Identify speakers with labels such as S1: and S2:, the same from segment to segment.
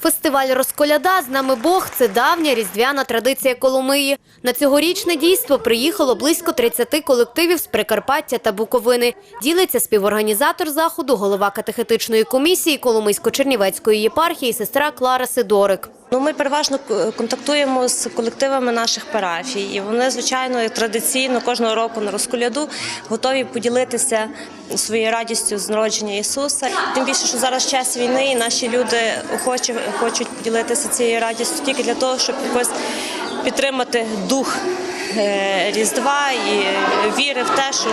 S1: Фестиваль Розколяда з нами Бог це давня різдвяна традиція Коломиї. На цьогорічне дійство приїхало близько 30 колективів з Прикарпаття та Буковини. Ділиться співорганізатор заходу, голова катехетичної комісії Коломийсько-Чернівецької єпархії, сестра Клара Сидорик.
S2: Ну, ми переважно контактуємо з колективами наших парафій, і вони, звичайно, традиційно кожного року на розколяду готові поділитися своєю радістю з народження Ісуса. Тим більше, що зараз час війни, і наші люди охоче хочуть поділитися цією радістю тільки для того, щоб якось підтримати дух е, Різдва і віри в те, що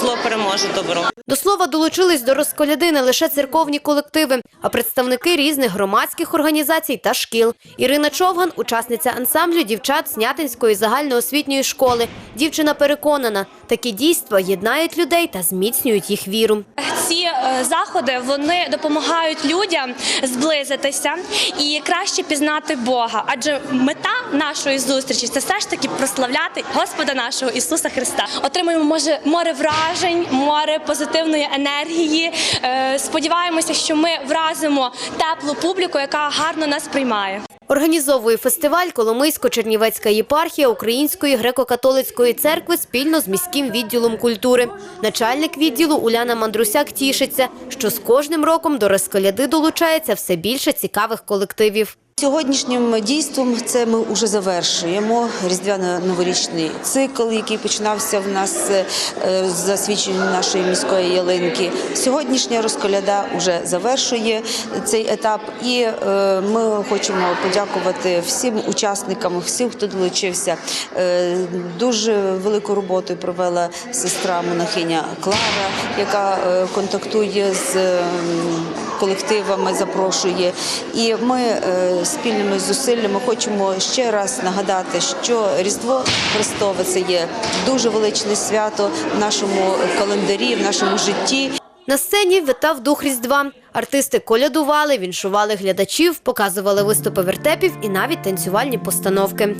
S2: зло переможе добро.
S1: До слова, долучились до розколяди не лише церковні колективи, а представники різних громадських організацій та шкіл. Ірина Човган, учасниця ансамблю дівчат Снятинської загальноосвітньої школи. Дівчина переконана, такі дійства єднають людей та зміцнюють їх віру.
S3: Ці е, заходи вони допомагають людям зблизитися і краще пізнати Бога. Адже мета нашої зустрічі це все ж таки прославляти Господа нашого Ісуса Христа. Отримуємо може море вражень, море позитивної енергії. Е, Сподіваємося, що ми вразимо теплу публіку, яка гарно нас приймає.
S1: Організовує фестиваль Коломийсько-Чернівецька єпархія Української греко-католицької церкви спільно з міським відділом культури. Начальник відділу Уляна Мандрусяк тішиться, що з кожним роком до розколяди долучається все більше цікавих колективів.
S4: Сьогоднішнім дійством це ми вже завершуємо різдвяно-новорічний цикл, який починався в нас е, з засвідченням нашої міської ялинки. Сьогоднішня розколяда вже завершує цей етап, і е, ми хочемо подякувати всім учасникам, всім, хто долучився. Е, Дуже велику роботу провела сестра монахиня Клара, яка е, контактує з ем, колективами, запрошує. І ми е, спільними зусиллями хочемо ще раз нагадати, що Різдво Христове це є дуже величне свято в нашому календарі, в нашому житті.
S1: На сцені витав дух Різдва. Артисти колядували, віншували глядачів, показували виступи вертепів і навіть танцювальні постановки.